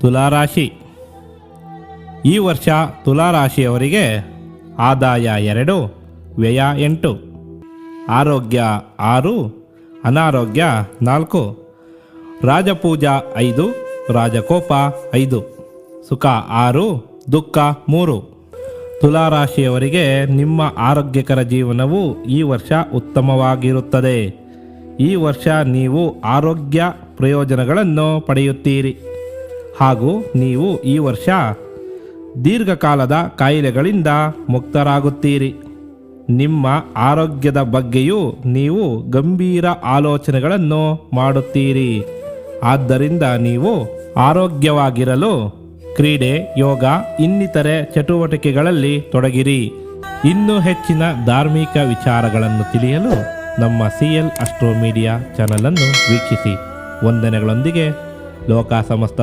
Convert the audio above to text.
ತುಲಾರಾಶಿ. ಈ ವರ್ಷ ತುಲಾರಾಶಿಯವರಿಗೆ ಆದಾಯ ಎರಡು, ವ್ಯಯ ಎಂಟು. ಆರೋಗ್ಯ ಆರು, ಅನಾರೋಗ್ಯ ನಾಲ್ಕು. ರಾಜಪೂಜಾ ಐದು, ರಾಜಕೋಪ ಐದು. ಸುಖ ಆರು, ದುಃಖ ಮೂರು. ತುಲಾರಾಶಿಯವರಿಗೆ ನಿಮ್ಮ ಆರೋಗ್ಯಕರ ಜೀವನವು ಈ ವರ್ಷ ಉತ್ತಮವಾಗಿರುತ್ತದೆ. ಈ ವರ್ಷ ನೀವು ಆರೋಗ್ಯ ಪ್ರಯೋಜನಗಳನ್ನು ಪಡೆಯುತ್ತೀರಿ. ಹಾಗೂ ನೀವು ಈ ವರ್ಷ ದೀರ್ಘಕಾಲದ ಕಾಯಿಲೆಗಳಿಂದ ಮುಕ್ತರಾಗುತ್ತೀರಿ. ನಿಮ್ಮ ಆರೋಗ್ಯದ ಬಗ್ಗೆಯೂ ನೀವು ಗಂಭೀರ ಆಲೋಚನೆಗಳನ್ನು ಮಾಡುತ್ತೀರಿ. ಆದ್ದರಿಂದ ನೀವು ಆರೋಗ್ಯವಾಗಿರಲು ಕ್ರೀಡೆ, ಯೋಗ, ಇನ್ನಿತರೆ ಚಟುವಟಿಕೆಗಳಲ್ಲಿ ತೊಡಗಿರಿ. ಇನ್ನೂ ಹೆಚ್ಚಿನ ಧಾರ್ಮಿಕ ವಿಚಾರಗಳನ್ನು ತಿಳಿಯಲು ನಮ್ಮ ಸಿ ಎಲ್ ಅಸ್ಟ್ರೋ ಮೀಡಿಯಾ ಚಾನಲನ್ನು ವೀಕ್ಷಿಸಿ. ವಂದನೆಗಳೊಂದಿಗೆ ಲೋಕ ಸಮಸ್ತ